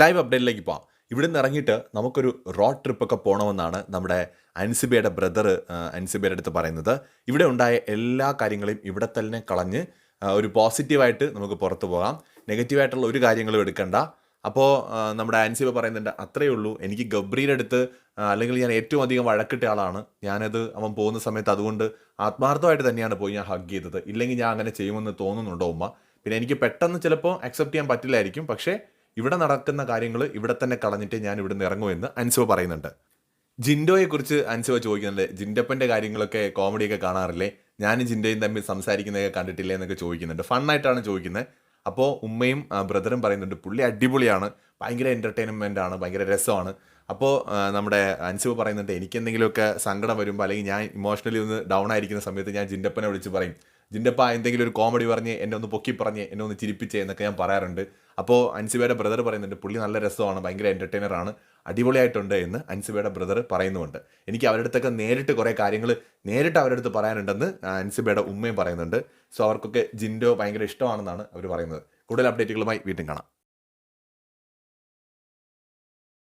Live അപ്ഡേറ്റിലേക്ക് പോവാം. ഇവിടെ നിന്ന് ഇറങ്ങിയിട്ട് നമുക്കൊരു റോഡ് ട്രിപ്പൊക്കെ പോകണമെന്നാണ് നമ്മുടെ അൻസിബയുടെ ബ്രദർ അൻസിബയുടെ അടുത്ത് പറയുന്നത്. ഇവിടെ ഉണ്ടായ എല്ലാ കാര്യങ്ങളെയും ഇവിടെ തന്നെ കളഞ്ഞ് ഒരു പോസിറ്റീവായിട്ട് നമുക്ക് പുറത്തു പോകാം. നെഗറ്റീവായിട്ടുള്ള ഒരു കാര്യങ്ങളും എടുക്കണ്ട. അപ്പോൾ നമ്മുടെ ആൻസിബ പറയുന്നുണ്ട് അത്രയേ ഉള്ളൂ. എനിക്ക് ഗബ്രിയുടെ അടുത്ത് അല്ലെങ്കിൽ ഞാൻ ഏറ്റവും അധികം വഴക്കിട്ട ആളാണ്. ഞാനത് അവൻ പോകുന്ന സമയത്ത് അതുകൊണ്ട് ആത്മാർത്ഥമായിട്ട് തന്നെയാണ് പോയി ഞാൻ ഹഗ് ചെയ്തത്. ഇല്ലെങ്കിൽ ഞാൻ അങ്ങനെ ചെയ്യുമെന്ന് തോന്നുന്നുണ്ടോ ഉമ്മ? പിന്നെ എനിക്ക് പെട്ടെന്ന് ചിലപ്പോൾ അക്സെപ്റ്റ് ചെയ്യാൻ പറ്റില്ലായിരിക്കും. പക്ഷേ ഇവിടെ നടക്കുന്ന കാര്യങ്ങൾ ഇവിടെ തന്നെ കളഞ്ഞിട്ട് ഞാൻ ഇവിടെ നിന്ന് ഇറങ്ങുമെന്ന് അൻസുവ പറയുന്നുണ്ട്. ജിൻഡോയെ കുറിച്ച് അൻസുവ ചോദിക്കുന്നുണ്ട് ജിൻഡപ്പന്റെ കാര്യങ്ങളൊക്കെ കോമഡിയൊക്കെ കാണാറില്ലേ? ഞാനും ജിൻഡോയും തമ്മിൽ സംസാരിക്കുന്നതൊക്കെ കണ്ടിട്ടില്ലേ എന്നൊക്കെ ചോദിക്കുന്നുണ്ട്. ഫണ്ണായിട്ടാണ് ചോദിക്കുന്നത് അപ്പോൾ ഉമ്മയും ബ്രദറും പറയുന്നുണ്ട് പുള്ളി അടിപൊളിയാണ് ഭയങ്കര എന്റർടൈൻമെന്റ് ആണ് ഭയങ്കര രസമാണ്. അപ്പോൾ നമ്മുടെ അൻസുവ പറയുന്നുണ്ട് എനിക്ക് എന്തെങ്കിലുമൊക്കെ സങ്കടം വരുമ്പോൾ അല്ലെങ്കിൽ ഞാൻ ഇമോഷണലി ഒന്ന് ഡൗൺ ആയിരിക്കുന്ന സമയത്ത് ഞാൻ ജിൻഡപ്പനെ വിളിച്ച് പറയും ജിൻഡപ്പ എന്തെങ്കിലും ഒരു കോമഡി പറഞ്ഞ് എന്നെ ഒന്ന് പൊക്കി പറഞ്ഞ് എന്നെ ഒന്ന് ചിരിപ്പിച്ച് എന്നൊക്കെ ഞാൻ പറയാറുണ്ട്. അപ്പോൾ അൻസിബയുടെ ബ്രദർ പറയുന്നുണ്ട് പുള്ളി നല്ല രസമാണ് ഭയങ്കര എന്റർടൈനർ ആണ് അടിപൊളിയായിട്ടുണ്ട് എന്ന് അൻസിബയുടെ ബ്രദർ പറയുന്നുമുണ്ട്. എനിക്ക് അവരുടെ അടുത്തൊക്കെ നേരിട്ട് കുറേ കാര്യങ്ങൾ നേരിട്ട് അവരുടെ അടുത്ത് പറയാനുണ്ടെന്ന് അൻസിബയുടെ ഉമ്മയും പറയുന്നുണ്ട്. സോ അവർക്കൊക്കെ ജിൻഡോ ഭയങ്കര ഇഷ്ടമാണെന്നാണ് അവർ പറയുന്നത്. കൂടുതൽ അപ്ഡേറ്റുകളുമായി വീണ്ടും കാണാം.